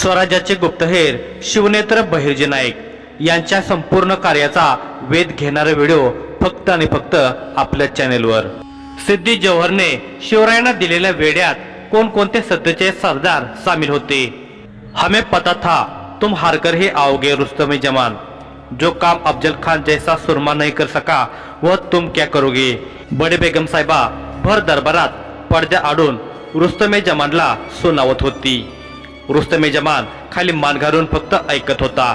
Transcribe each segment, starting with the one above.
स्वराज्याचे गुप्तहेर शिवनेत्र बहिर्जी नाईक यांच्या संपूर्ण कार्याचा वेध घेणारा व्हिडिओ फक्त आणि फक्त आपल्या चॅनेलवर. सिद्धी जौहरने शिवरायांना दिलेल्या वेड्यात कोणकोणते सत्तेचे सरदार सामील होते? हमें पता था तुम हारकर ही आओगे रुस्तमे जमान. जो काम अफजल खान जैसा सुरमा नहीं कर सका वह तुम क्या करोगे? बडे बेगम साहेबा भर दरबारात पडद्या आडून रुस्तमे जमानला सुनावत होती. रुस्तमे जमान खाली मान घालून फक्त ऐकत होता.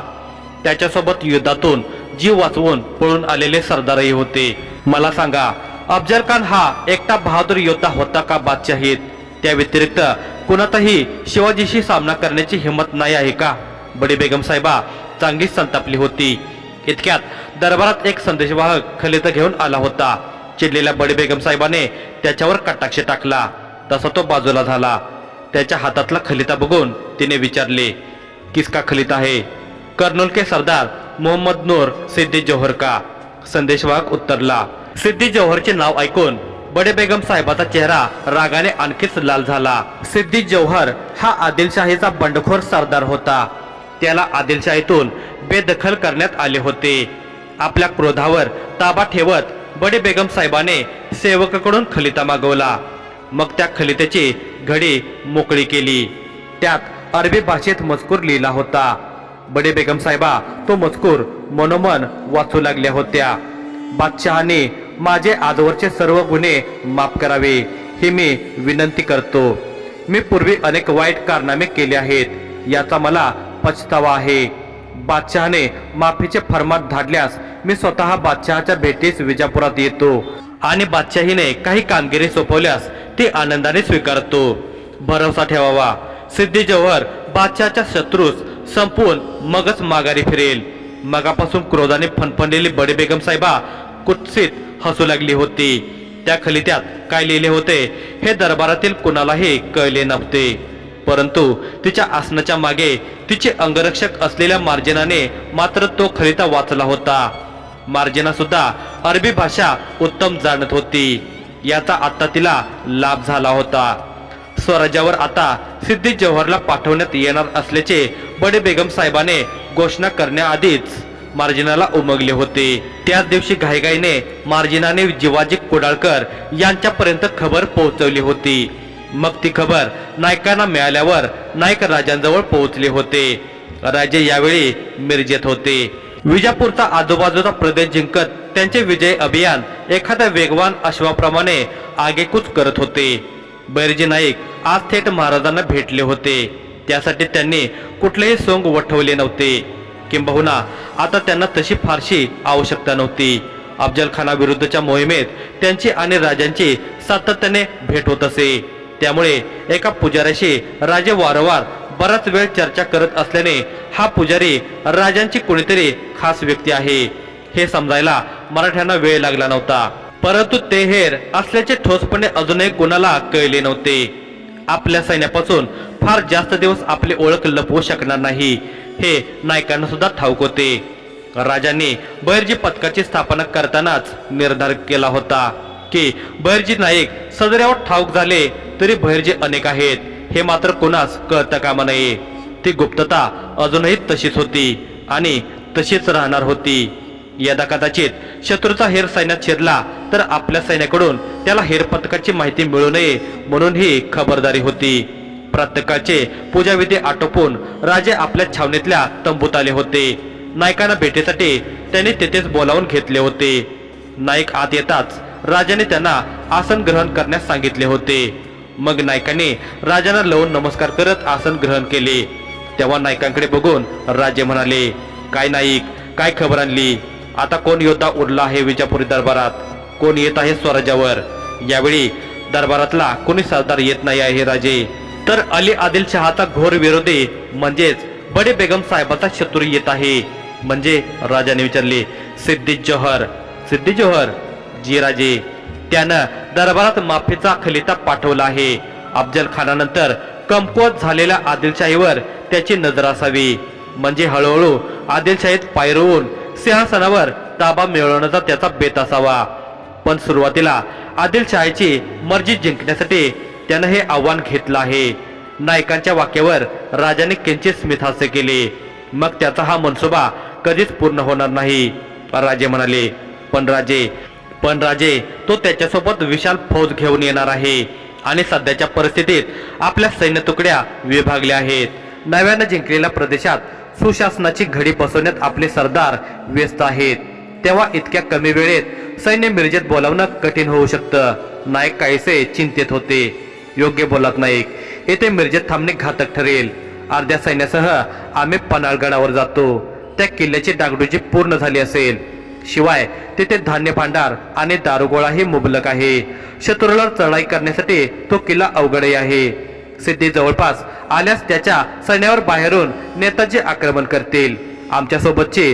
त्याच्यासोबत युद्धातून जीव वाचवून पळून आलेले सरदारही होते. मला सांगा अफजल खान हा एकटा बहादूर योद्धा होता का बादशाहीत? त्या व्यतिरिक्त कुणातही शिवाजीशी सामना करण्याची हिंमत नाही आहे का? बडी बेगम साहेबा चांगलीच संतापली होती. इतक्यात दरबारात एक संदेशवाहक खलित घेऊन आला होता. चिडलेल्या बडी बेगम साहेबाने त्याच्यावर कटाक्ष टाकला. तसा तो बाजूला झाला. त्याच्या हातातला खलिता बघून तिने विचारले किसका खलिता आहे कर्नूल के सरदार मोहम्मद नूर सिद्दी जोहर का? संदेशवाहक उत्तरला सिद्दी जौहरचे नाव ऐकून बडे बेगम साहेबाचा चेहरा रागाने आणखीच लाल झाला. सिद्दी जौहर हा आदिलशाहीचा बंडखोर सरदार होता. त्याला आदिलशाहीतून बेदखल करण्यात आले होते. आपल्या क्रोधावर ताबा ठेवत बडे बेगम साहेबाने सेवकाकडून खलिता मागवला. मग त्या खलितेची घडी मोकळी केली. त्यात अरबी भाषेत मजकूर लिहिला होता. बडे बेगम साहेबा तो मजकूर मनोमन वाचू लागल्या होत्या. बादशहाने माझे आजवरचे सर्व गुन्हे माफ करावे ही मी विनंती करतो. मी पूर्वी अनेक वाईट कारनामे केले आहेत याचा मला पछतावा आहे. बादशहाने माफीचे फरमान धाडल्यास मी स्वतः बादशहाच्या भेटीस विजापुरात येतो. आणि बादशाहीने काही कामगिरी सोपवल्यास ती आनंदाने स्वीकारतो. भरोसा ठेवावा. सिद्धी जौहर बादशाच्या शत्रूस संपून मगच माघारी फिरेल. मगापासून क्रोधाने फणफणलेली बडे बेगम साहेबा कुत्सित हसू लागली होती. त्या खलित्यात काय लिहिले होते हे दरबारातील कुणालाही कळले नव्हते. परंतु तिच्या आसनाच्या मागे तिचे अंगरक्षक असलेल्या मार्जिनाने मात्र तो खलिता वाचला होता. मार्जिना सुद्धा अरबी भाषा उत्तम जाणत होती. याचा आता तिला लाभ झाला होता. स्वराज्यावर आता सिद्धी जवाहरला पाठवण्यात येणार असल्याचे बडे बेगम साहेबाने घोषणा करण्याआधीच मार्जिनाला उमगले होते. त्याच दिवशी घाईघाईने मार्जिनाने जिवाजी कुडाळकर यांच्यापर्यंत खबर पोहोचवली होती. मग ती खबर नायकांना मिळाल्यावर नायक राजांजवळ पोहोचले होते. राजे यावेळी मिरजेत होते. विजापूरचा आजूबाजूचा प्रदेश जिंकत त्यांचे विजय अभियान एखाद्या वेगवान अश्वाप्रमाणे आगेकूच करत होते. बैरजी नाईक आज थेट महाराजांना भेटले होते. त्यासाठी त्यांनी कुठलेही सोंग वठवले नव्हते. किंबहुना आता त्यांना तशी फारशी आवश्यकता नव्हती. अफजल खानाविरुद्धच्या मोहिमेत त्यांची आणि राजांची सातत्याने भेट होत असे. त्यामुळे एका पुजाऱ्याशी राजे वारंवार बराच वेळ चर्चा करत असल्याने हा पुजारी राजांची कोणीतरी खास व्यक्ती आहे. हे समजायला मराठ्यांना वेळ लागला नव्हता. परंतु ते हेर असल्याचे ठोसपणे अजूनही कोणाला कळले नव्हते. आपल्या सैन्यापासून फार जास्त दिवस आपली ओळख लपवू शकणार नाही हे नायकांना सुद्धा ठाऊक होते. राजांनी बैरजी पथकाची स्थापना करतानाच निर्धार केला होता की बहिर्जी नाईक सदऱ्यावर ठाऊक झाले तरी बहिर्जी अनेक आहेत हे मात्र कोणास कळता कामा नये. ती गुप्तता अजूनही तशीच होती आणि तशीच राहणार होती. यदा कदाचित शत्रूचा हेर सैन्यात शिरला तर आपल्या सैन्याकडून त्याला हेर पथकाची माहिती मिळू नये म्हणून ही खबरदारी होती. प्रत्येकाचे पूजाविधी आटोपून राजे आपल्या छावणीतल्या तंबूत आले होते. नायकांना भेटीसाठी त्याने तेथेच बोलावून घेतले होते. नाईक आत येताच राजाने त्यांना आसन ग्रहण करण्यास सांगितले होते. मग नायकाने राजांना लावून नमस्कार करत आसन ग्रहण केले. तेव्हा नायकांकडे बघून राजे म्हणाले काय नाईक काय खबर आणली? आता कोण योद्धा उरला आहे विजापुरी दरबारात? कोण येत आहे स्वराज्यावर? यावेळी दरबारातला कोणी सरदार येत नाही आहे राजे. तर अली आदिल शहाचा घोर विरोधी म्हणजेच बडे बेगम साहेबाचा शत्रू येत आहे. म्हणजे राजाने विचारले सिद्धी जोहर सिद्धी जोहर जी राजे त्यानं दरबारात माफीचा खलिता पाठवला आहे. अफजल खानानंतर कमकुवत झालेल्या आदिलशाहीवर त्याची नजर असावी. म्हणजे हळूहळू आदिलशाहीत पायरवून सिंहासनावर ताबा मिळवण्याचा त्याचा बेत असावा. पण सुरुवातीला आदिलशहाची मर्जी जिंकण्यासाठी त्यानं हे आव्हान घेतलं आहे. नायकांच्या वाक्यावर राजाने किंचित स्मितहास्य केले. मग त्याचा हा मनसुबा कधीच पूर्ण होणार नाही. राजे म्हणाले पण राजे पण राजे तो त्याच्यासोबत विशाल फौज घेऊन येणार आहे आणि सध्याच्या परिस्थितीत आपल्या सैन्य तुकड्या विभागल्या आहेत. नव्यानं जिंकलेल्या प्रदेशात सुशासनाची घडी बसवण्यात आपले सरदार व्यस्त आहेत. तेव्हा इतक्या कमी वेळेत सैन्य मिरजेत बोलावणं कठीण होऊ शकतं. नायक काहीसे चिंतेत होते. योग्य बोलत नाईक येथे मिरजेत थांबणे घातक ठरेल. अर्ध्या सैन्यासह आम्ही पन्हाळगडावर जातो. त्या किल्ल्याची डागडुजी पूर्ण झाली असेल. शिवाय तिथे धान्य भांडार आणि दारुगोळाही मुबलक आहे. शत्रूला चढाई करण्यासाठी तो किल्ला अवघडही आहे. सिद्धी जवळपास आल्यास त्याच्या सैन्यावर बाहेरून नेताजी आक्रमण करतील. आमच्या सोबतची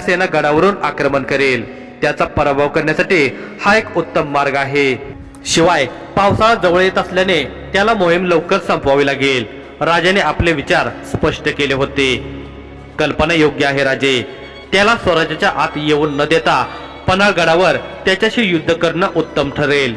सेना गडावरून आक्रमण करेल. त्याचा पराभव करण्यासाठी हा एक उत्तम मार्ग आहे. शिवाय पावसाळा जवळ येत असल्याने त्याला मोहीम लवकर संपवावी लागेल. राजाने आपले विचार स्पष्ट केले होते. कल्पना योग्य आहे राजे. त्याला स्वराज्याच्या आत येऊन न देता पन्हाळगडावर त्याच्याशी युद्ध करणं उत्तम ठरेल.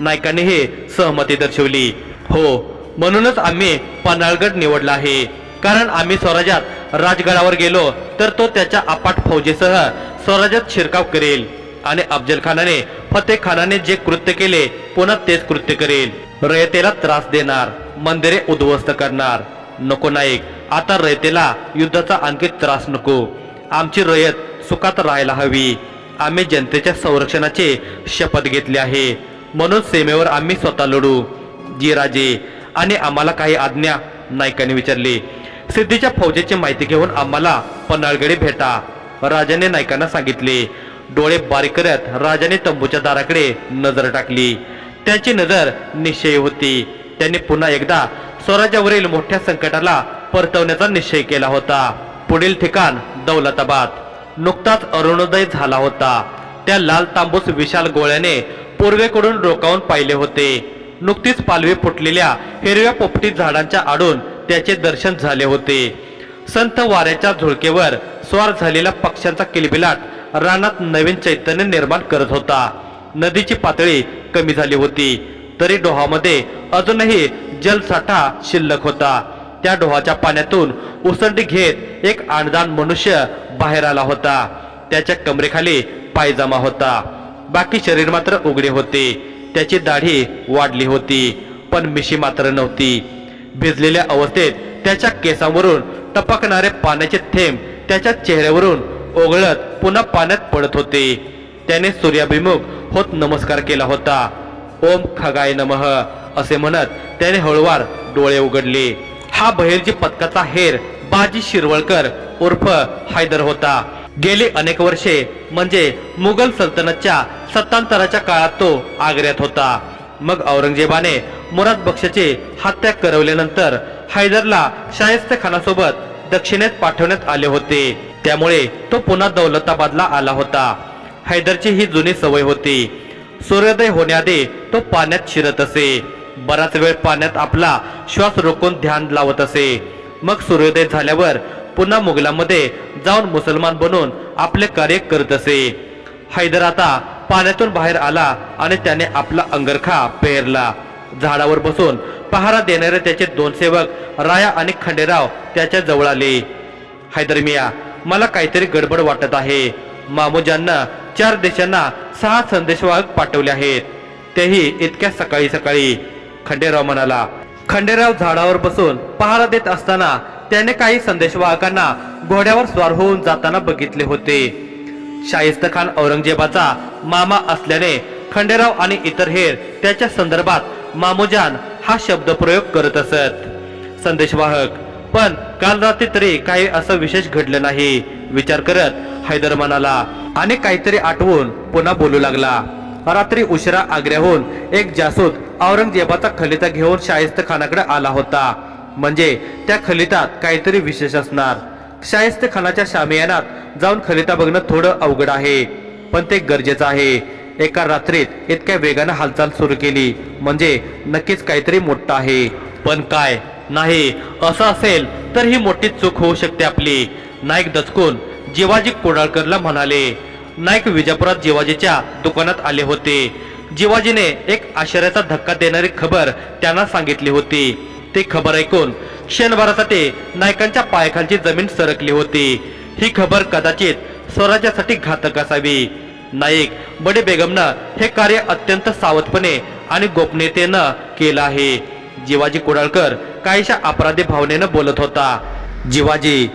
नायकाने हे सहमती दर्शवली. हो म्हणूनच आम्ही पन्हाळगड निवडला आहे. कारण आम्ही स्वराज्यात राजगडावर गेलो तर तो त्याच्या अपाट फौजेसह स्वराज्यात शिरकाव करेल. आणि अफजल खानाने फतेह खानाने जे कृत्य केले पुन्हा तेच कृत्य करेल. रयतेला त्रास देणार मंदिरे उद्ध्वस्त करणार. नको नाईक आता रयतेला युद्धाचा आणखी त्रास नको. आमची रयत सुखात राहायला हवी. आम्ही जनतेच्या संरक्षणाचे शपथ घेतली आहे. म्हणून सीमेवर आम्ही स्वतः लढू. जी राजे आणि आम्हाला काही आज्ञा नायकाने विचारली. सिद्धीच्या फौजेची माहिती घेऊन आम्हाला पन्हाळगडे भेटा राजाने नायकांना सांगितले. डोळे बारीक करत राजाने तंबूच्या दाराकडे नजर टाकली. त्यांची नजर निश्चय होती. त्यांनी पुन्हा एकदा स्वराज्यावरील मोठ्या संकटाला परतवण्याचा निश्चय केला होता. पुढील ठिकाण दौलताबाद. नुकताच अरुणोदय झाला होता. त्या लाल तांबूस विशाल गोळ्याने पूर्वेकडून रोकावून पाहिले होते. नुकतीच पालवी फुटलेल्या हिरव्या पोपटी झाडांच्या आडून त्याचे दर्शन झाले होते. संत वाऱ्याच्या झुळकेवर स्वार झालेल्या पक्ष्यांचा किलबिलाट रानात नवीन चैतन्य निर्माण करत होता. नदीची पातळी कमी झाली होती. तरी डोहामध्ये अजूनही जलसाठा शिल्लक होता. त्या डोहाच्या पाण्यातून उसंडी घेत एक आणदान मनुष्य बाहेर आला होता. त्याच्या कमरेखाली पायजमा होता. बाकी शरीर मात्र उघडे होते. त्याची दाढी वाढली होती पण मिशी मात्र नव्हती. भिजलेल्या अवस्थेत त्याच्या केसांवरून टपकणारे पाण्याचे थेंब त्याच्या चेहऱ्यावरून ओघळत पुन्हा पाण्यात पडत होते. त्याने सूर्याभिमुख होत नमस्कार केला होता. ओम खगाय नमः असे म्हणत त्याने हळूवार डोळे उघडले. हा बहिर्जी पथकाचा हेर बाजी शिरवळकर उर्फ हैदर होता. गेली अनेक वर्षे म्हणजे मुघल सल्तनतच्या सत्तांतराच्या काळात तो आग्र्यात होता. मग औरंगजेबाने मुराद बक्षाची हत्या करवल्यानंतर हैदरला शाहिस्त खानासोबत दक्षिणेत पाठवण्यात आले होते. त्यामुळे तो पुन्हा दौलताबादला आला होता. हैदरची ही जुनी सवय होती. सूर्योदय होण्याआधी तो पाण्यात शिरत असे. बराच वेळ पाण्यात आपला श्वास रोखून ध्यान लावत असे. मग सूर्योदय झाल्यावर पुन्हा मुघलांमध्ये जाऊन मुसलमान बनून आपले कार्य करत असे. हैदर आता पाण्यातून बाहेर आला आणि त्याने आपला अंगरखा पेरला. झाडावर बसून पहारा देणारे त्याचे दोन सेवक राया आणि खंडेराव त्याच्याजवळ आले. हैदर मिया मला काहीतरी गडबड वाटत आहे. मामोजांना चार देशांना सहा संदेशवाहक पाठवले आहेत. तेही इतक्या सकाळी सकाळी खंडेराव म्हणाला. खंडेराव झाडावर बसून पहारा देत असताना त्याने काही संदेशवाहकांना घोड्यावर स्वार होऊन जाताना बघितले होते. शाहिस्त खान औरंगजेबाचा मामा असल्याने खंडेराव आणि इतर हेर त्याच्या संदर्भात मामोजान हा शब्दप्रयोग करत असत. संदेशवाहक पण काल रात्री तरी काही असं विशेष घडलं नाही विचार करत हैदर म्हणाला आणि काहीतरी आठवून पुन्हा बोलू लागला. रात्री उशिरा आग्र्याहून एक जासूद औरंगजेबाचा खलिता घेऊन शाहिस्त खानाकडे आला होता. म्हणजे त्या खलितात काहीतरी विशेष असणार. शाहिस्त खानाच्या शामियानात जाऊन खलिता बघणं थोडं अवघड आहे. पण ते गरजेचं आहे. एका रात्रीत इतक्या वेगानं हालचाल सुरू केली. म्हणजे नक्कीच काहीतरी मोठं आहे. पण काय? नाही. असं असेल तर ही मोठी चूक होऊ शकते आपली. नाईक दचकून जिवाजी कोडाळकरला म्हणाले नाईक विजापुरात जिवाजीच्या दुकानात आले होते. जिवाजीने एक आश्चर्याचा धक्का देणारी खबर त्यांना सांगितली होती. ती खबर ऐकून क्षणभरासाठी नायकांच्या पायाखालची जमीन सरकली होती. ही खबर कदाचित स्वराज्यासाठी घातक असावी. नाईक बडे बेगमनं हे कार्य अत्यंत सावधपणे आणि गोपनीयतेनं केलं आहे. जिवाजी कुडाळकर काहीशा अपराधी भावनेनं बोलत होता. जिवाजी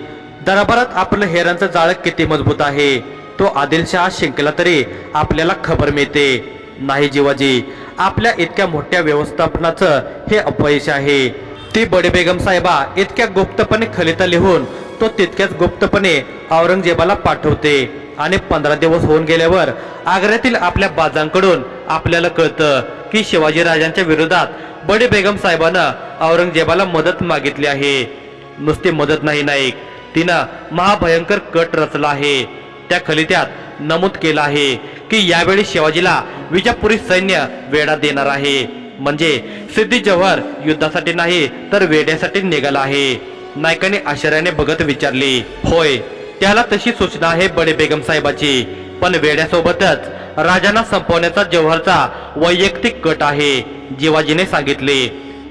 दरबारात आपलं हेरांचं जाळं किती मजबूत आहे? तो आदिलशहा शिंकला तरी आपल्याला खबर मिळते. नाही जिवाजी आपल्या इतक्या मोठ्या व्यवस्थापनाचं हे अपयश आहे. ती बडे बेगम साहेबा इतक्या गुप्तपणे खलिता लिहून तो तितक्याच गुप्तपणे औरंगजेबाला पाठवते. आणि पंधरा दिवस होऊन गेल्यावर आग्र्यातील आपल्या बाजांकडून आपल्याला कळतं की शिवाजी राजांच्या विरोधात बडे बेगम साहेबानं औरंगजेबाला मदत मागितली आहे. नुसती मदत नाही नाईक. तिनं महाभयंकर कट रचला आहे. त्या खलित्यात नमूद केलं आहे की यावेळी शिवाजीला विजापुरी सैन्य वेढा देणार आहे. म्हणजे सिद्धी जव्हार युद्धासाठी नाही तर वेड्यासाठी निघाला आहे. नायकाने आश्चर्याने बघत विचारली होय त्याला तशी सूचना आहे बडे बेगम साहेबाची. पण वेड्यासोबतच राजांना संपवण्याचा जव्हारचा वैयक्तिक कट आहे जिवाजीने सांगितले.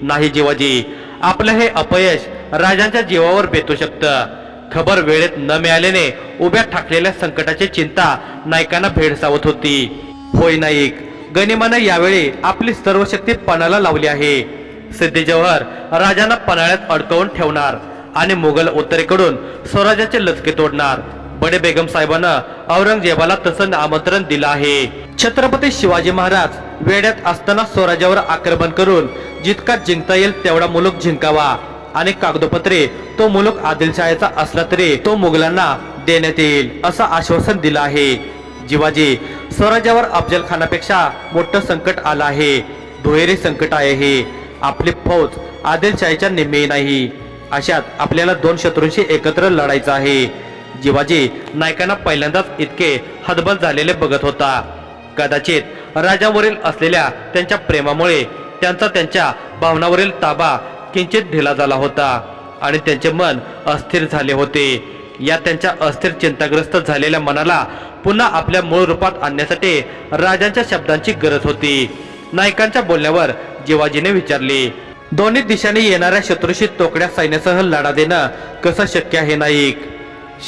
नाही जिवाजी आपलं हे अपयश राजांच्या जीवावर बेतू शकतं. खबर वेळेत न मिळाल्याने उभ्या ठाकलेल्या संकटाची चिंता नायकांना भेडसावत होती. होय नाईक गनिमानं यावेळी आपली सर्व शक्ती पणाला लावली आहे. सिद्धी जव्हर राजांना पणाळ्यात अडकवून ठेवणार आणि मुघल उत्तरेकडून स्वराज्याचे लचके तोडणार. बडे बेगम साहेबांना औरंगजेबाला तसं आमंत्रण दिलं आहे. छत्रपती शिवाजी महाराज वेड्यात असताना स्वराज्यावर आक्रमण करून जितका जिंकता येईल तेवढा मुलूक जिंकावा आणि कागदोपत्रे तो मुलूक आदिलशाहीचा असला तरी तो मुघलांना देण्यात येईल असं आश्वासन दिलं आहे. जिवाजी स्वराज्यावर अफजल खानापेक्षा मोठं संकट आलं आहे. दुहेरी संकट आहे हे. आपली फौज आदिलशाहीच्या निम्मे नाही. अशात आपल्याला दोन शत्रूंशी एकत्र लढायचं आहे. जिवाजी नायकांना पहिल्यांदाच इतके हतबल झालेले बघत होता. कदाचित राजावरील असलेल्या त्यांच्या प्रेमामुळे त्यांचा त्यांच्या भावनावरील ताबा किंचित ढिला झाला होता आणि त्यांचे मन अस्थिर झाले होते. या त्यांच्या अस्थिर चिंताग्रस्त झालेल्या मनाला पुन्हा आपल्या मूळ रूपात आणण्यासाठी राजांच्या शब्दांची गरज होती. नायकांच्या बोलण्यावर जिवाजीने विचारले दोन्ही दिशांनी येणाऱ्या शत्रूशी तोकड्या सैन्यासह लढा देणं कसं शक्य आहे नाईक?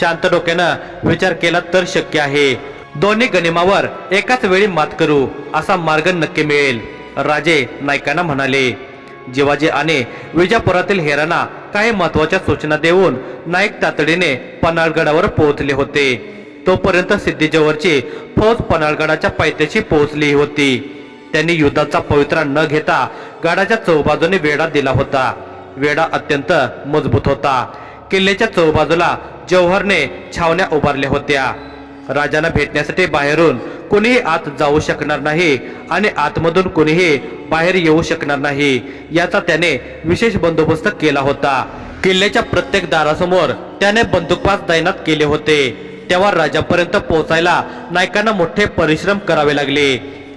शांत डोक्यानं विचार केला तर शक्य आहे. दोन्ही गनिमावर एकाच वेळी मात करू असा मार्ग नक्की मिळेल राजे नायकांना म्हणाले. जिवाजी आणि विजापुरातील हेरांना काही महत्त्वाच्या सूचना देऊन नाईक तातडीने पन्हाळगडावर पोहोचले होते. तोपर्यंत सिद्धीजवळची फौज पन्हाळगडाच्या पायथ्याशी पोहोचली होती. त्यांनी युद्धाचा पवित्रा न घेता गडाच्या चौबाजूने वेढा दिला होता. वेढा अत्यंत मजबूत होता. किल्ल्याच्या चौबाजूला जौहरने छावण्या उभारल्या होत्या. राजांना भेटण्यासाठी बाहेरून कोणीही आत जाऊ शकणार नाही आणि आतमधून कोणीही बाहेर येऊ शकणार नाही याचा त्याने विशेष बंदोबस्त केला होता. किल्ल्याच्या प्रत्येक दारासमोर त्याने बंदुकपास तैनात केले होते. तेव्हा राजापर्यंत पोहोचायला नायकांना मोठे परिश्रम करावे लागले.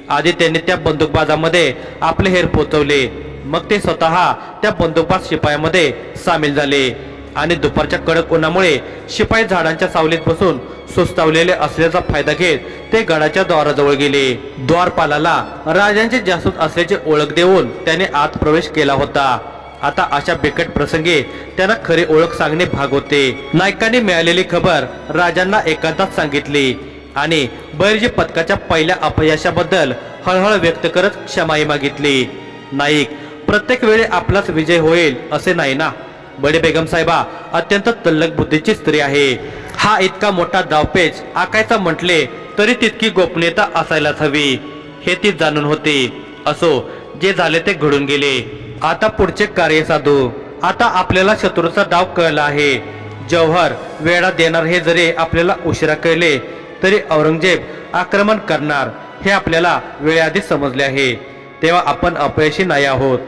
आधी त्यांनी त्या बंदूकबाजामध्ये आपले हेर पोचवले. मग ते स्वतः त्या बंदूकबाज शिपायामध्ये सामील झाले. आणि दुपारच्या कडक उन्हामुळे शिपाई झाडांच्या सावलीत बसून सुस्तावलेले असल्याचा फायदा घेत ते गडाच्या द्वाराजवळ गेले. द्वारपालाला राजांचे जासूस असल्याची ओळख देऊन त्याने आत प्रवेश केला होता. आता अशा बिकट प्रसंगी त्यांना खरी ओळख सांगणे भाग होते. नायकांनी मिळालेली खबर राजांना एकांतात सांगितली. आणि बैरजी पथकाच्या पहिल्या अपयशाबद्दल हळहळ व्यक्त करत क्षमाई मागितली. नाईक प्रत्येक वेळी आपलाच विजय होईल असे नाही ना? बडे बेगम साहेबा अत्यंत तल्लक बुद्धीची स्त्री आहे. हा इतका मोठा दावपेच आकायचा म्हटले तरी तितकी गोपनीयता असायलाच हवी. हे ती जाणून होती. असो जे झाले ते घडून गेले. आता पुढचे कार्य साधू. आता आपल्याला शत्रूचा डाव कळला आहे. जव्हार वेळा देणार हे जरी आपल्याला उशिरा कळले तरी औरंगजेब आक्रमण करणार हे आपल्याला वेळेआधी समजले आहे. तेव्हा आपण अपयशी नाही आहोत.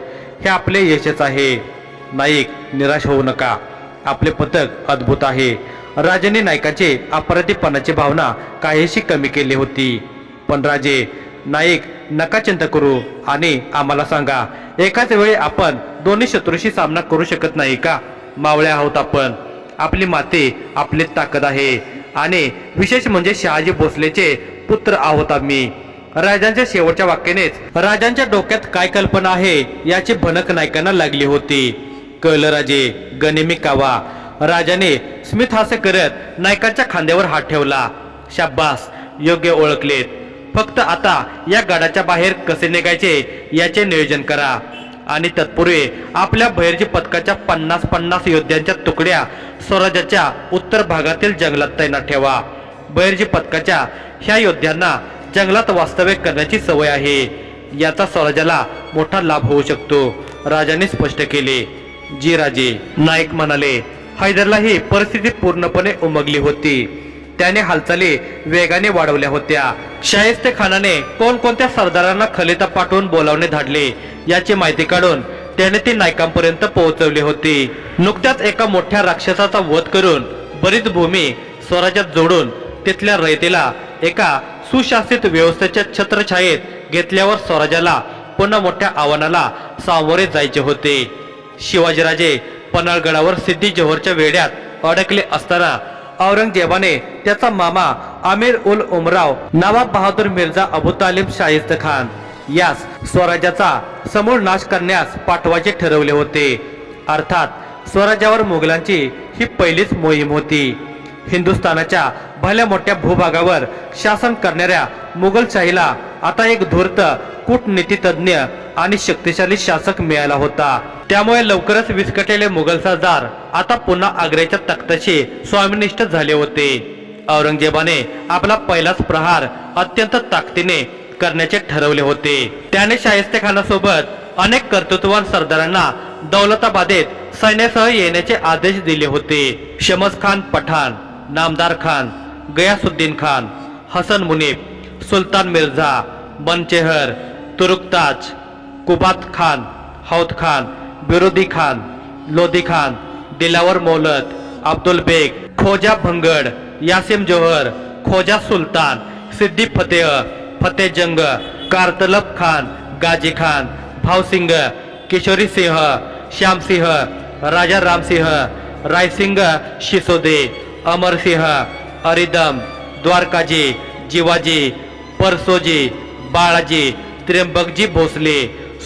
हे आपले यशच आहे. नाईक निराश होऊ नका. आपले पथक अद्भुत आहे. राजाने नायकाचे अपराधीपणाची भावना काहीशी कमी केली होती. पण राजे नाईक नका चिंता करू. आणि आम्हाला सांगा एकाच वेळी आपण दोन्ही शत्रूशी सामना करू शकत नाही का? मावळे आहोत आपण. आपली माती आपली ताकद आहे. आणि विशेष म्हणजे शहाजी भोसलेचे पुत्र आहोत आम्ही. राजांच्या शेवटच्या वाक्यानेच राजांच्या डोक्यात काय कल्पना आहे याची भनक नायकांना लागली होती. कळलं राजे गनिमी कावा. राजाने स्मित हास्य करत नायकांच्या खांद्यावर हात ठेवला. शाब्बास योग्य ओळखलेत. फक्त आता या गडाच्या बाहेर कसे निघायचे याचे नियोजन करा. आणि तत्पूर्वी आपल्या बहिरजी पथकाच्या पन्नास पन्नास योद्ध्यांच्या तुकड्या स्वराज्याच्या उत्तर भागातील जंगलात तैनात ठेवा. बहिरजी पथकाच्या ह्या योद्ध्यांना जंगलात वास्तव्य करण्याची सवय आहे. याचा स्वराज्याला मोठा लाभ होऊ शकतो राजाने स्पष्ट केले. जी राजे नाईक म्हणाले हैदरला ही परिस्थिती पूर्णपणे उमगली होती. त्याने हालचाली वेगाने वाढवल्या होत्या. शाहिस्ते खानाने कोणकोणत्या सरदारांना खलिता पाठवून बोलावणे धाडले याची माहिती काढून त्याने ती नायकांपर्यंत पोहोचवली होती. नुकत्याच एका मोठ्या राक्षसाचा वध करून बरीच भूमी स्वराज्यात जोडून तिथल्या रयतेला एका सुशासित व्यवस्थेच्या छत्रछायेत घेतल्यावर स्वराज्याला पुन्हा मोठ्या आव्हानाला सामोरे जायचे होते. शिवाजीराजे पन्हाळगडावर सिद्धी जोहरच्या वेड्यात अडकले असताना औरंगजेबाने त्याचा मामा आमिर उल उमराव नवाब बहादूर मिर्झा अबू तालिब शाहिस्त खान यास स्वराज्याचा समूळ नाश करण्यास पाठवायचे ठरवले होते. अर्थात स्वराज्यावर मुघलांची ही पहिलीच मोहीम होती. हिंदुस्थानाच्या भल्या मोठ्या भूभागावर शासन करणाऱ्या मुघलशाहीला आता एक धूर्त कूटनीतितज्ञ आणि शक्तिशाली शासक मिळाला होता. त्यामुळे लवकरच विस्कटलेले मुघल सरदार आता पुन्हा आग्र्याच्या तख्ताशी स्वामिनिष्ठ झाले होते. औरंगजेबाने आपला पहिलाच प्रहार अत्यंत ताकदीने करण्याचे ठरवले होते. त्याने शाहिस्ते खानासोबत अनेक कर्तृत्ववान सरदारांना दौलताबादेत सैन्यासह येण्याचे आदेश दिले होते. शमस खान पठाण नामदार खान गयासुद्दीन खान हसन मुनीब सुलतान मिर्झा बनचेहर तुरुकताज कुबात खान हौद खान बिरोदी खान लोधी खान दिलावर मौलत अब्दुल बेग खोजा भंगड यासिम जोहर खोजा सुलतान सिद्दी फतेह फतेह जंग कारतलब खान गाजी खान भावसिंग किशोरी सिंह श्यामसिंह राजा रामसिंह रायसिंग शिसोदे अमरसिंह अरिदम द्वारकाजी जिवाजी परसोजी बाळाजी त्र्यंबकजी भोसले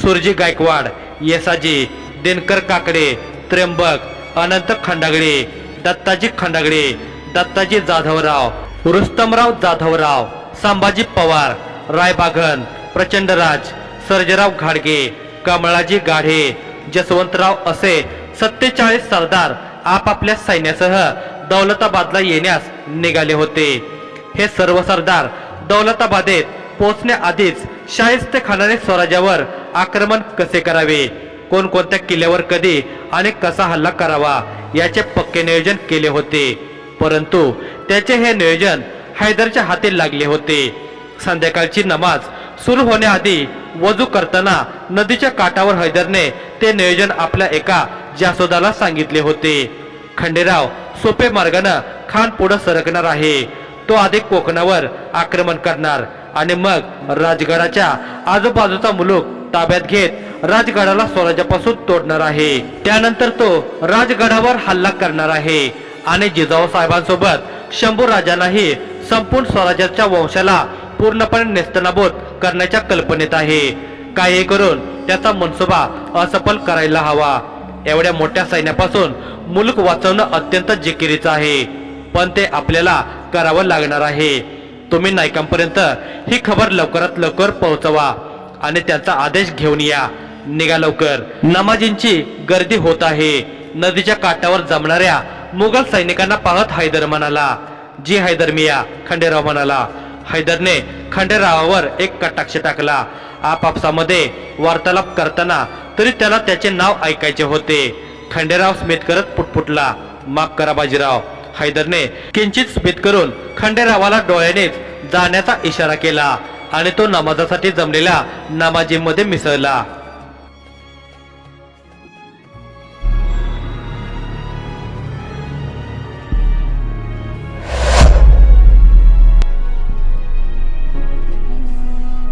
सुरजी गायकवाड येसाजी दिनकर काकडे त्र्यंबक अनंत खंडागडे दत्ताजी खंडागडे दत्ताजी जाधवराव रुस्तमराव जाधवराव संभाजी पवार रायबागन प्रचंडराज सर्जराव घाडगे कमळाजी गाढे जसवंतराव असे सत्तेचाळीस सरदार आपापल्या सैन्यासह दौलताबादला येण्यास निघाले होते. हे सर्व सरदार दौलताबादेत पोहोचण्याआधीच शाहिस्ते खानाने स्वराज्यावर आक्रमण कसे करावे? कोणकोणत्या किल्ल्यावर कधी आणि कसा हल्ला करावा? याचे पक्के नियोजन केले होते. परंतु त्याचे हे नियोजन हैदरच्या हाती लागले होते. संध्याकाळची नमाज सुरू होण्याआधी वजू करताना नदीच्या काठावर हैदरने ते नियोजन आपल्या एका जासोदाला सांगितले होते. खंडेराव सोपे मार्गानं खान पुढे सरकणार आहे. तो अधिक कोकणावर आक्रमण करणार आणि मग राजगडाच्या आजूबाजूचा मुलूक ताब्यात घेत राजगडाला स्वराज्यापासून तोडणार आहे. त्यानंतर तो राजगडावर हल्ला करणार आहे. आणि जिजाऊ साहेबांसोबत शंभू राजांनाही संपूर्ण स्वराज्याच्या वंशाला पूर्णपणे नेस्तनाबोध करण्याच्या कल्पनेत आहे. काही करून त्याचा मनसुबा असफल करायला हवा. एवढ्या मोठ्या सैन्यापासून मुलूक वाचवणं अत्यंत जिकिरीचं आहे. पण ते आपल्याला करावं लागणार आहे. तुम्ही नायकांपर्यंत ही खबर लवकरात लवकर पोहोचवा आणि त्यांचा आदेश घेऊन या. निघा लवकर. नमाजींची गर्दी होत आहे. नदीच्या काठावर जमणाऱ्या मुघल सैनिकांना पाहत हैदर म्हणाला जी हैदर मिया खंडेराव म्हणाला. हैदरने खंडेरावावर एक कटाक्ष टाकला. आपापसामध्ये वार्तालाप करताना तरी त्याला त्याचे नाव ऐकायचे होते. खंडेराव स्मित करत पुटपुटला. माफ करा बाजीराव. हैदरने किंचित स्मित करून खंडेरावाला डोळ्यानेच जाण्याचा इशारा केला आणि तो नमाजासाठी जमलेल्या नमाजीमध्ये मिसळला.